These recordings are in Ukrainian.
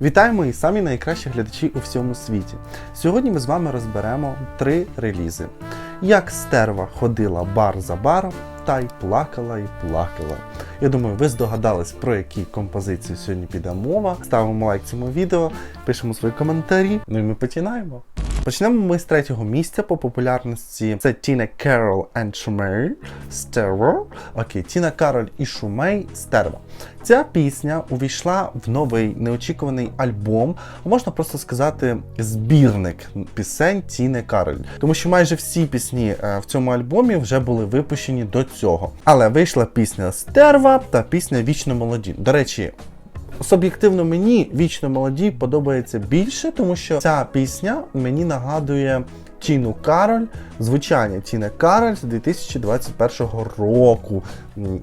Вітаємо мої самі найкращі глядачі у всьому світі. Сьогодні ми з вами розберемо три релізи: як стерва ходила бар за баром, та й плакала і плакала. Я думаю, ви здогадались, про які композиції сьогодні піде мова. Ставимо лайк цьому відео, пишемо свої коментарі. Ну і ми починаємо. Почнемо ми з третього місця по популярності. Це Тіна Керол and Шумей Стерва. Окей, Тіна Кароль і Шумей Стерва. Ця пісня увійшла в новий неочікуваний альбом, а можна просто сказати, збірник пісень Тіни Кароль. Тому що майже всі пісні е, в цьому альбомі вже були випущені до цього. Але вийшла пісня Стерва та пісня Вічно молоді. До речі, Суб'єктивно мені вічно молоді подобається більше, тому що ця пісня мені нагадує Тіну Кароль, звучання Тіни Кароль з 2021 року.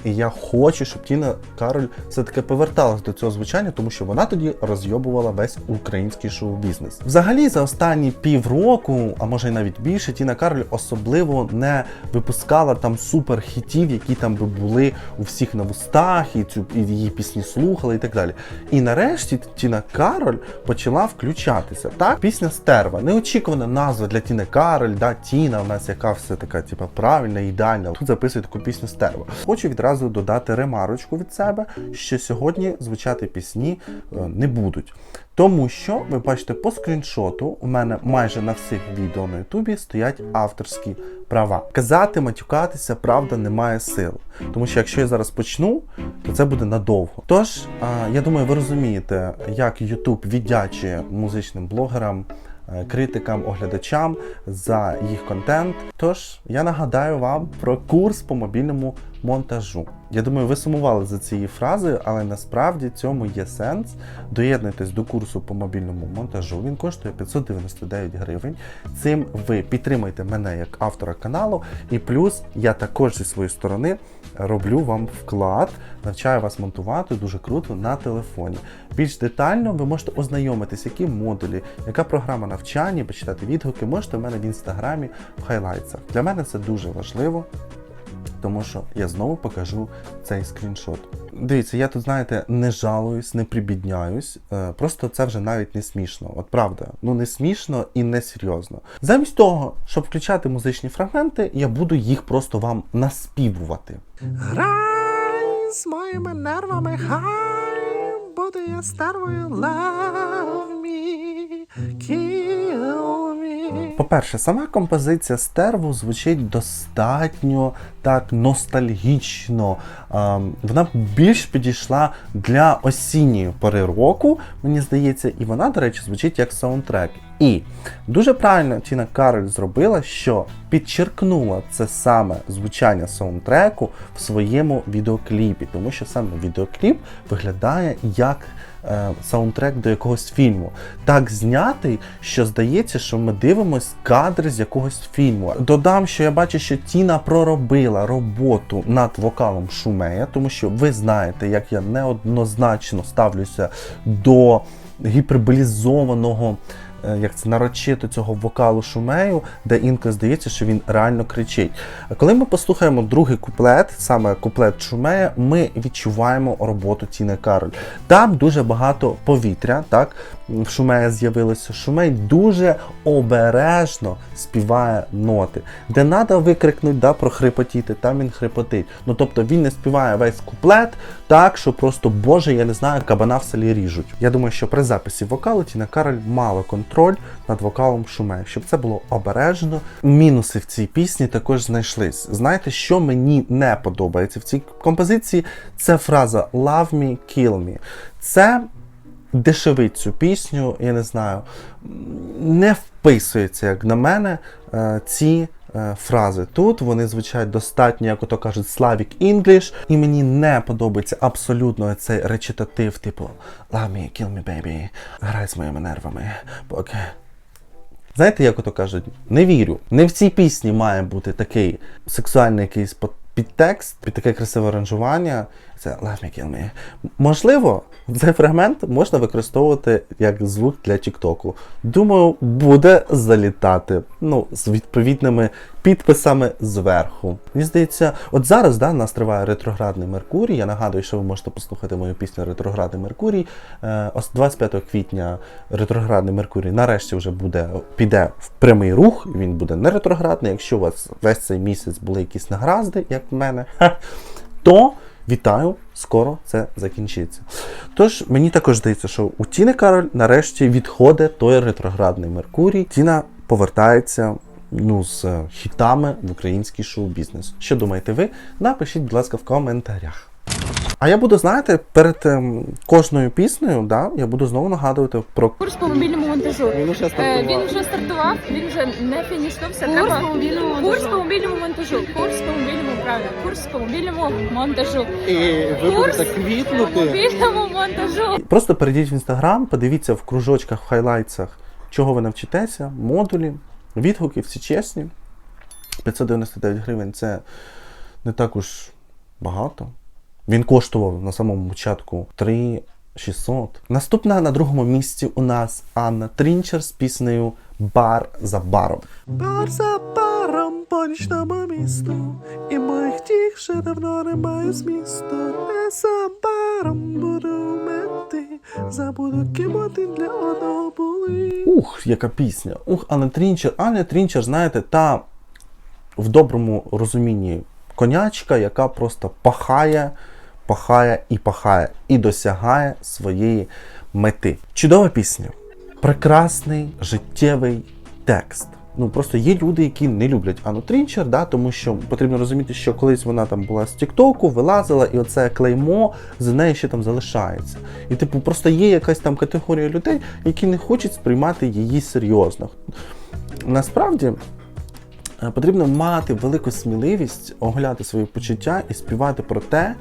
І я хочу, щоб Тіна Кароль все-таки поверталась до цього звучання, тому що вона тоді розйобувала весь український шоу-бізнес. Взагалі, за останні півроку, а може й навіть більше, Тіна Кароль особливо не випускала там супер хітів, які там би були у всіх на вустах, і цю і її пісні слухали і так далі. І нарешті Тіна Кароль почала включатися. Так, пісня Стерва. Неочікувана назва для Тіни Кароль, да, Тіна у нас яка все така, типа, правильна, ідеальна. Тут записує таку пісню Стерва. Хочу відразу додати ремарочку від себе, що сьогодні звучати пісні е, не будуть. Тому що ви бачите по скріншоту, у мене майже на всіх відео на Ютубі стоять авторські права. Казати, матюкатися, правда, немає сил. Тому що якщо я зараз почну, то це буде надовго. Тож, я думаю, ви розумієте, як Ютуб віддячує музичним блогерам. Е, Критикам, оглядачам за їх контент. Тож я нагадаю вам про курс по мобільному монтажу. Я думаю, ви сумували за цією фразою, але насправді цьому є сенс. Доєднуйтесь до курсу по мобільному монтажу. Він коштує 599 гривень. Цим ви підтримаєте мене як автора каналу, і плюс я також зі своєї сторони роблю вам вклад, навчаю вас монтувати дуже круто на телефоні. Більш детально ви можете ознайомитись, які модулі, яка програма навчання, почитати відгуки, можете в мене в інстаграмі в хайлайтсах. Для мене це дуже важливо тому що я знову покажу цей скріншот. Дивіться, я тут, знаєте, не жалуюсь, не прибідняюсь. е, Просто це вже навіть не смішно. От правда, ну не смішно і не серйозно. Замість того, щоб включати музичні фрагменти, я буду їх просто вам наспівувати. Грай з моїми нервами, хай буду я старою love. По-перше, сама композиція стерву звучить достатньо так ностальгічно. Ем, Вона більш підійшла для осінньої пори року, мені здається, і вона, до речі, звучить як саундтрек. І дуже правильно Тіна Кароль зробила, що підчеркнула це саме звучання саундтреку в своєму відеокліпі, тому що саме відеокліп виглядає як е, саундтрек до якогось фільму. Так знятий, що здається, що ми дивимось кадри з якогось фільму. Додам, що я бачу, що Тіна проробила роботу над вокалом Шумея, тому що ви знаєте, як я неоднозначно ставлюся до гіперболізованого. Е, Як це нарочито цього вокалу шумею, де інколи здається, що він реально кричить. Коли ми послухаємо другий куплет, саме куплет шумея, ми відчуваємо роботу Тіни Кароль. Там дуже багато повітря, так в шумея з'явилося. Шумей дуже обережно співає ноти. Де треба викрикнути, да, прохрипотіти, там він хрипотить. Ну тобто він не співає весь куплет так, що просто Боже, я не знаю, кабана в селі ріжуть. Я думаю, що при записі вокалу Тіна Кароль мала контроль над вокалом шуме, щоб це було обережно. Мінуси в цій пісні також знайшлись. Знаєте, що мені не подобається в цій композиції? Це фраза Love me, kill me. Це дешевить цю пісню, я не знаю, не вписується, як на мене, е, ці фрази. Тут вони звучать достатньо, як ото кажуть, Slavic English, і мені не подобається абсолютно цей речитатив, типу Love me, kill me, baby, грай з моїми нервами, поки. Знаєте, як ото кажуть, не вірю. Не в цій пісні має бути такий сексуальний якийсь підтекст, під таке красиве аранжування. Це Love me, kill me. Можливо, цей фрагмент можна використовувати як звук для Тіктоку. Думаю, буде залітати. Ну, з відповідними підписами зверху. Мені здається, от зараз да, нас триває ретроградний Меркурій. Я нагадую, що ви можете послухати мою пісню Ретроградний Меркурій. Е, ось 25 квітня ретроградний Меркурій нарешті вже буде піде в прямий рух. Він буде не ретроградний. Якщо у вас весь цей місяць були якісь награзди, як в мене, то вітаю, скоро це закінчиться. Тож мені також здається, що у Тіни Кароль нарешті відходить той ретроградний Меркурій. Тіна повертається ну, з хітами в український шоу-бізнес. Що думаєте ви? Напишіть, будь ласка, в коментарях. А я буду, знаєте, перед ем, кожною піснею, да, я буду знову нагадувати про Курс по мобільному монтажу. Він вже Е, він вже стартував, він вже не фінішнувся. Курс Треба по мобільному монтажу. Курс по мобільному монтажу. Курс по мобільному правильно. Курс по мобільному монтажу. і ви Курс по мобільному монтажу. Просто перейдіть в інстаграм, подивіться в кружочках, в хайлайтсах, чого ви навчитеся, модулі, відгуки, всі чесні. 599 гривень це не так уж багато. Він коштував на самому початку 3600. Наступна на другому місці у нас Анна Трінчер з піснею Бар за баром. Бар за баром по нічному місту, і моїх тіх вже давно немає змісту. Не за баром буду забуду ким для одного були. Ух, яка пісня. Ух, Анна Трінчер. Анна Трінчер, знаєте, та в доброму розумінні конячка, яка просто пахає, пахає і пахає, і досягає своєї мети. Чудова пісня. Прекрасний життєвий текст. Ну просто є люди, які не люблять Анну Трінчер, да, тому що потрібно розуміти, що колись вона там була з Тіктоку, вилазила, і оце клеймо за нею ще там залишається. І типу, просто є якась там категорія людей, які не хочуть сприймати її серйозно. Насправді. е, Потрібно мати велику сміливість огляти свої почуття і співати про те,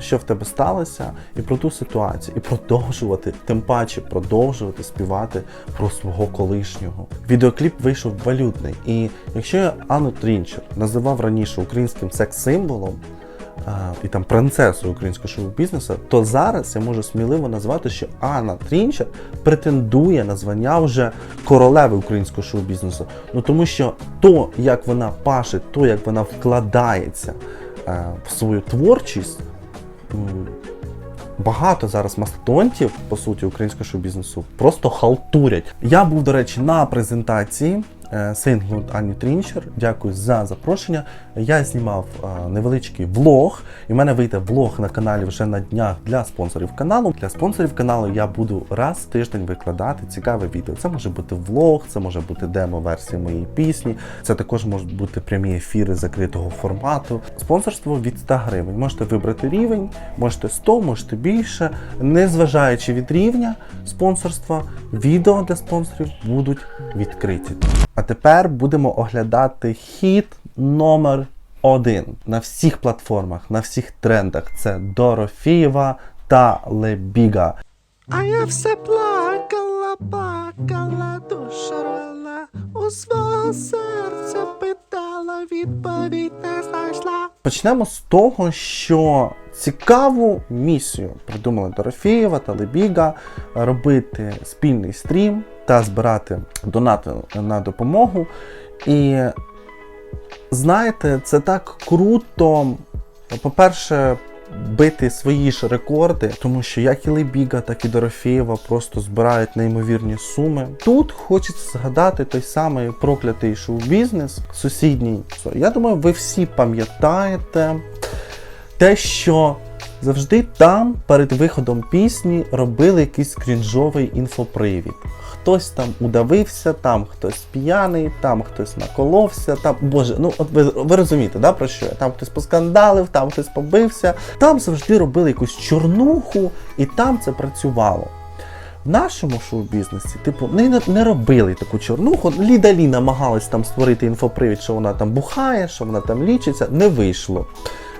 що в тебе сталося, і про ту ситуацію, і продовжувати, тим паче продовжувати співати про свого колишнього. Відеокліп вийшов валютний. І якщо я Анну Трінчер називав раніше українським секс-символом, а, і там принцесою українського шоу-бізнесу, то зараз я можу сміливо назвати, що Анна Трінчер претендує на звання вже королеви українського шоу-бізнесу. Ну тому що то, як вона паше, то, як вона вкладається е, в свою творчість, Багато зараз мастодонтів, по суті, українського шоу-бізнесу просто халтурять. Я був, до речі, на презентації синглу Ані Трінчер. Дякую за запрошення. Я знімав е, невеличкий влог, і в мене вийде влог на каналі вже на днях для спонсорів каналу. Для спонсорів каналу я буду раз в тиждень викладати цікаве відео. Це може бути влог, це може бути демо-версія моєї пісні. Це також можуть бути прямі ефіри закритого формату. Спонсорство від 100 гривень. Можете вибрати рівень, можете 100, можете більше. Незважаючи від рівня спонсорства, відео для спонсорів будуть відкриті. А тепер будемо оглядати хіт номер один на всіх платформах, на всіх трендах. Це Дорофієва та Лебіга. А я все плакала, плакала, душа рвала, у свого серця питала, відповідь не знайшла. Почнемо з того, що цікаву місію придумали Дорофєєва та Лебіга робити спільний стрім та збирати донати на допомогу. І знаєте, це так круто. По-перше, бити свої ж рекорди, тому що як і Лебіга, так і Дорофєєва просто збирають неймовірні суми. Тут хочеться згадати той самий проклятий шоу-бізнес сусідній. Я думаю, ви всі пам'ятаєте те, що завжди там перед виходом пісні робили якийсь крінжовий інфопривід. Хтось там удавився, там хтось п'яний, там хтось наколовся, там боже, ну от ви, ви розумієте, да, про що я? Там хтось поскандалив, там хтось побився. Там завжди робили якусь чорнуху, і там це працювало. В нашому шоу-бізнесі, типу, не, не робили таку чорнуху. Лідалі намагалась там створити інфопривід, що вона там бухає, що вона там лічиться. Не вийшло.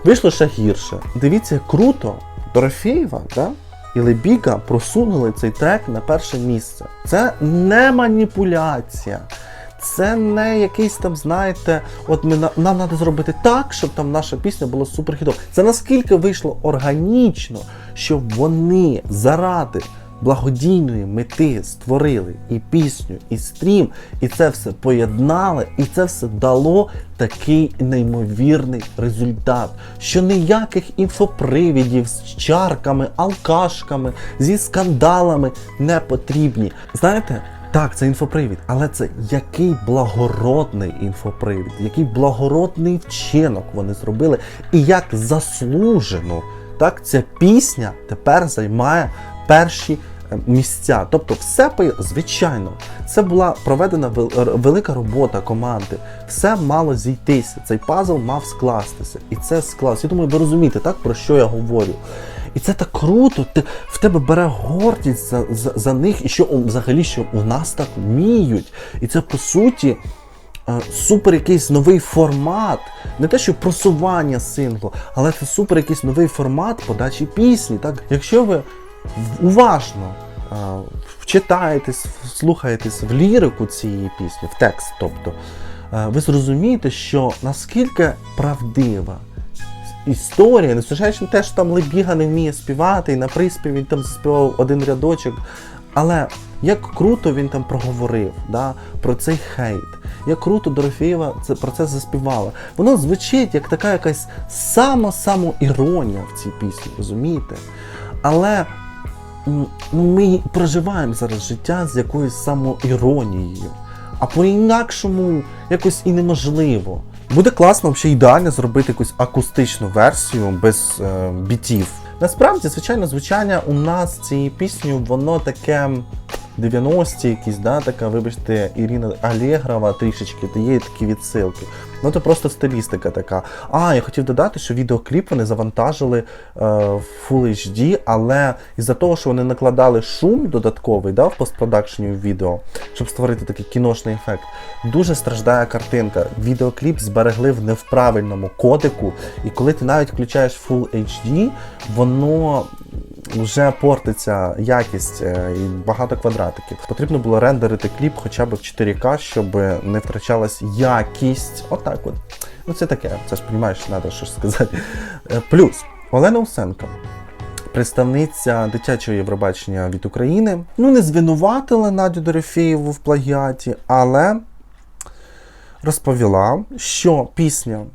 Вийшло ще гірше. Дивіться, круто, Дорофєєва, да? І Лебіга просунули цей трек на перше місце. Це не маніпуляція. Це не якийсь там, знаєте, от ми на- нам треба зробити так, щоб там наша пісня була суперхідова. Це наскільки вийшло органічно, що вони заради благодійної мети створили і пісню, і стрім, і це все поєднали, і це все дало такий неймовірний результат, що ніяких інфопривідів з чарками, алкашками, зі скандалами не потрібні. Знаєте, так, це інфопривід, але це який благородний інфопривід, який благородний вчинок вони зробили, і як заслужено, так ця пісня тепер займає перші е, місця. Тобто, все звичайно, це була проведена велика робота команди. Все мало зійтися. Цей пазл мав скластися. І це склалося. Я думаю, ви розумієте, так про що я говорю. І це так круто, ти, в тебе бере гордість за, за, за них, і що взагалі що у нас так вміють. І це по суті е, супер якийсь новий формат. Не те, що просування синглу, але це супер якийсь новий формат подачі пісні. Так? Якщо ви уважно вчитаєтесь, слухаєтесь в лірику цієї пісні, в текст, тобто, ви зрозумієте, що наскільки правдива історія, незважаючи на те, що там Лебіга не вміє співати, і на приспіві він там заспівав один рядочок. Але як круто він там проговорив да, про цей хейт, як круто Дорофєєва це, про це заспівала. Воно звучить як така якась само-само-іронія в цій пісні, розумієте? Але ми проживаємо зараз життя з якоюсь самоіронією, а по-інакшому якось і неможливо. Буде класно, взагалі ідеально зробити якусь акустичну версію без е, бітів. Насправді, звичайно, звучання у нас цієї пісні, воно таке 90-ті якісь, да, така, вибачте, Ірина Алєгрова трішечки, то є такі відсилки. Ну то просто стилістика така. А, я хотів додати, що відеокліп вони завантажили е, в Full HD, але із-за того, що вони накладали шум додатковий да, в постпродакшені відео, щоб створити такий кіношний ефект, дуже страждає картинка. Відеокліп зберегли в невправильному кодеку, і коли ти навіть включаєш Full HD, воно вже портиться якість е, і багато квадратиків. Потрібно було рендерити кліп хоча б в 4К, щоб не втрачалась якість. Отак от. Ну це таке, це ж розумієш, треба щось сказати. Е, Плюс Олена Усенко. Представниця дитячого Євробачення від України ну не звинуватила Надю Дорофєєву в плагіаті, але розповіла, що пісня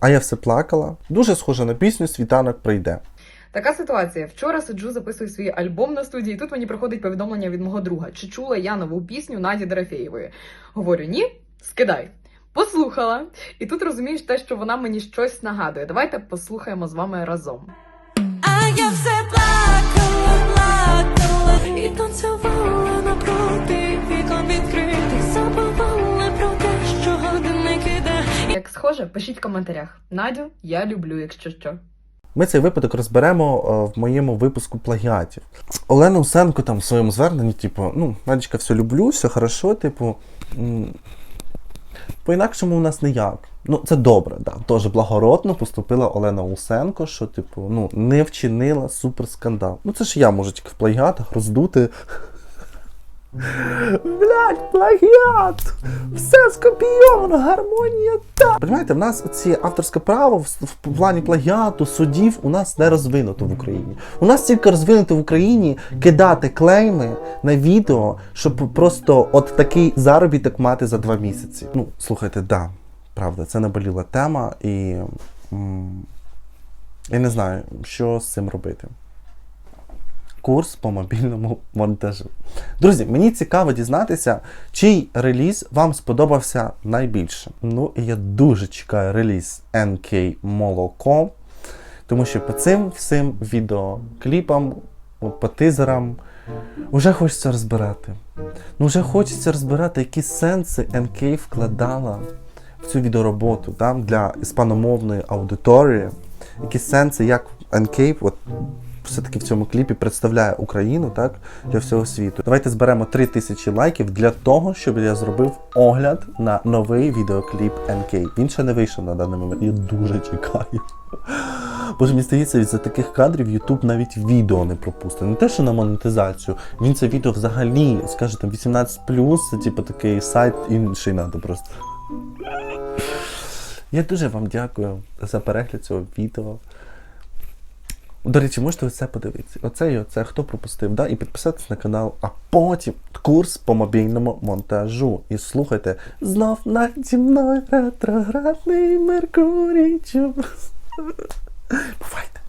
А я все плакала дуже схожа на пісню Світанок прийде. Така ситуація. Вчора сиджу, записую свій альбом на студії. і Тут мені приходить повідомлення від мого друга. Чи чула я нову пісню Наді Дорофєєвої? Говорю, ні, скидай. Послухала. І тут розумієш те, що вона мені щось нагадує. Давайте послухаємо з вами разом. А я все плакала, плакала і танцювала напроти вікон відкритих, забувала про те, що годинник іде. Як схоже, пишіть в коментарях. Надю, я люблю, якщо що. Ми цей випадок розберемо е, в моєму випуску плагіатів. Олена Усенко там в своєму зверненні, типу, ну, Надічка, все люблю, все хорошо, типу. По-інакшому у нас ніяк. Ну, це добре, да. Теж благородно поступила Олена Усенко, що, типу, ну, не вчинила суперскандал. Ну, це ж я можу тільки в плагіатах роздути. Блять, плагіат! Все скопійовано, гармонія та. Понимаєте, в нас ці авторське право в, в плані плагіату, судів у нас не розвинуто в Україні. У нас тільки розвинуто в Україні кидати клейми на відео, щоб просто от такий заробіток мати за два місяці. Ну, слухайте, да, правда, це наболіла тема, і м, я не знаю, що з цим робити. Курс по мобільному монтажу. Друзі, мені цікаво дізнатися, чий реліз вам сподобався найбільше. Ну і я дуже чекаю реліз NK Молоко, тому що по цим всім відеокліпам, по тизерам, вже хочеться розбирати. Ну, вже хочеться розбирати, які сенси NK вкладала в цю відеороботу там, для іспаномовної аудиторії, які сенси, як NK от, все-таки в цьому кліпі представляє Україну так, для всього світу. Давайте зберемо 3000 лайків для того, щоб я зробив огляд на новий відеокліп NK. Він ще не вийшов на даний момент. Я дуже чекаю. Боже, мені здається, від за таких кадрів YouTube навіть відео не пропустить. Не те, що на монетизацію. Він це відео взагалі, скаже там 18 це типу такий сайт інший надо просто. Я дуже вам дякую за перегляд цього відео. До речі, можете оце подивитися. Оце і оце, хто пропустив, да? і підписатись на канал, а потім курс по мобільному монтажу. І слухайте, знов наді мною ретроградний Меркурій. Бувайте!